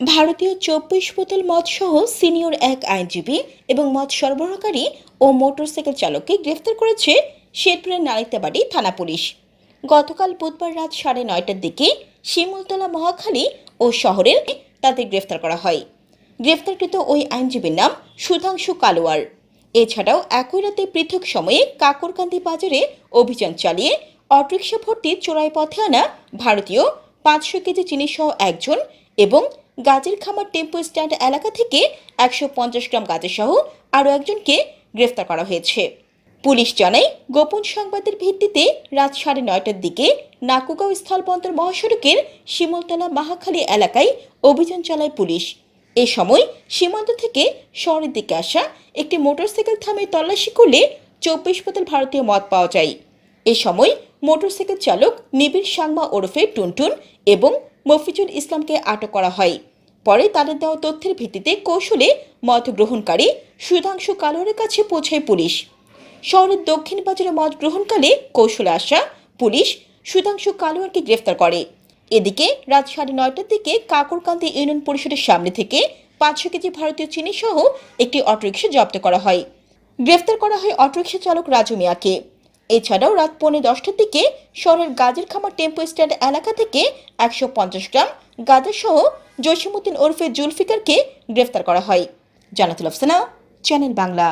ভারতীয় চব্বিশ বোতল মদ সহ সিনিয়র এক আইনজীবী এবং মদ সরবরাহকারী ও মোটরসাইকেল চালককে গ্রেফতার করেছে শেরপুরের নালিতাবাড়ি থানা পুলিশ। গতকাল বুধবার রাত সাড়ে নয়টার দিকে শিমুলতলা মহাখালী ও শহরের তাদের গ্রেফতার করা হয়। গ্রেফতারকৃত ওই আইনজীবীর নাম সুধাংশু কালোয়ার। এছাড়াও একই রাতে পৃথক সময়ে কাকরকান্দি বাজারে অভিযান চালিয়ে অটোরিকশা ভর্তি চোরাই পথে আনা ভারতীয় পাঁচশো কেজি চিনি সহ একজন এবং গাজীর খামার টেম্পো স্ট্যান্ড এলাকা থেকে একশো পঞ্চাশ গ্রাম গাজা সহ আরও একজনকে গ্রেফতার করা হয়েছে। পুলিশ জানায়, গোপন সংবাদের ভিত্তিতে রাত সাড়ে নয়টার দিকে নাকুগাঁও স্থলবন্দর মহাসড়কের শিমলতলা মাহাখালী এলাকায় অভিযান চালায় পুলিশ। এ সময় সীমান্ত থেকে শহরের দিকে আসা একটি মোটরসাইকেল থামে তল্লাশি করলে চব্বিশ বোতল ভারতীয় মদ পাওয়া যায়। এ সময় মোটরসাইকেল চালক নিবিড় সাংমা ওরফে টুনটুন এবং মফিজুল ইসলামকে আটক করা হয়। পরে তাদের দেওয়া তথ্যের ভিত্তিতে কৌশলে মদ গ্রহণকারী সুধাংশু কালোয়ারের কাছে পৌঁছায় পুলিশ। শহরের দক্ষিণ বাজারে মদ গ্রহণকালে কৌশলে আসা পুলিশ সুধাংশু কালোয়ারকে গ্রেফতার করে। এদিকে রাত সাড়ে নয়টার দিকে কাকরকান্দি ইউনিয়ন পরিষদের সামনে থেকে পাঁচশো কেজি ভারতীয় চিনি সহ একটি অটোরিকশা জব্দ করা হয়। গ্রেফতার করা হয় অটোরিকশা চালক রাজু মিয়াকে। এছাড়াও রাত পৌনে দশটার দিকে শহরের গাজীর খামার টেম্পো স্ট্যান্ড এলাকা থেকে একশো পঞ্চাশ গ্রাম গাঁজা সহ জসিমুদ্দিন ওরফে জুলফিকারকে গ্রেফতার করা হয়। জানাতুল আফসানা, চ্যানেল বাংলা।